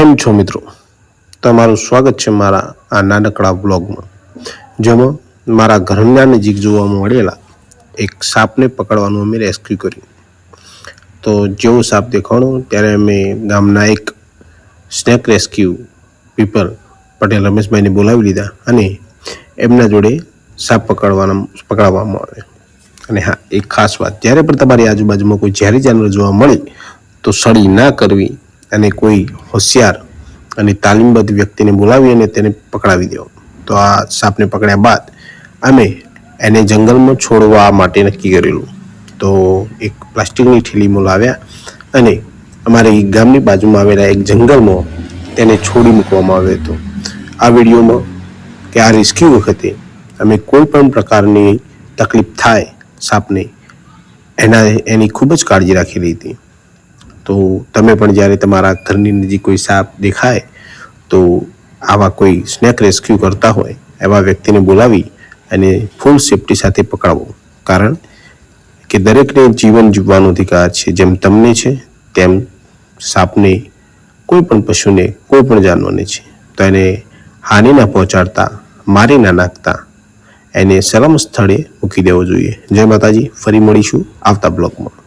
કેમ છો મિત્રો? તમારું સ્વાગત છે મારા આ નાનકડા બ્લોગમાં જેમાં મારા ઘરના નજીક જોવા મળેલા એક સાપને પકડવાનું અમે રેસ્ક્યુ કર્યું. તો જેવો સાપ દેખાણો, ત્યારે અમે ગામના એક સ્નેક રેસ્ક્યુ પીપલ પટેલ રમેશભાઈને બોલાવી લીધા અને એમના જોડે સાપ પકડવાના પકડાવવામાં આવે અને હા, એક ખાસ વાત, જ્યારે પણ તમારી આજુબાજુમાં કોઈ ઝેરી જાનવર જોવા મળે, તો સળી ના કરવી અને કોઈ હોશિયાર અને તાલીમબદ્ધ વ્યક્તિને બોલાવી અને તેને પકડાવી દેવો. તો આ સાપને પકડ્યા બાદ અમે એને જંગલમાં છોડવા માટે નક્કી કરેલું. તો એક પ્લાસ્ટિકની થેલીમાં લાવ્યા અને અમારી ગામની બાજુમાં આવેલા એક જંગલમાં તેને છોડી મૂકવામાં આવ્યો હતો. આ વિડીયોમાં કે આ રેસ્ક્યુ વખતે અમે કોઈ પણ પ્રકારની તકલીફ થાય સાપને, એના એની ખૂબ જ કાળજી રાખેલી હતી. તો તમે પણ જ્યારે તમારા ઘરની નજીક કોઈ સાપ દેખાય, તો આવા કોઈ સ્નેક રેસ્ક્યુ કરતા હોય, એવા વ્યક્તિને બોલાવી અને ફૂલ સેફટી સાથે પકડાવો. કારણ કે દરેકને જીવન જીવવાનો અધિકાર છે. જેમ તમને છે, તેમ સાપને કોઈ પણ પશુને, કોઈ પણ જાનવરને છે. તો એને હાનિ ના પહોંચાડતા, મારી ના નાખતા, એને સલામ સ્થળે મૂકી દેવો જોઈએ. જય માતાજી, ફરી મળીશું આવતા બ્લોગમાં.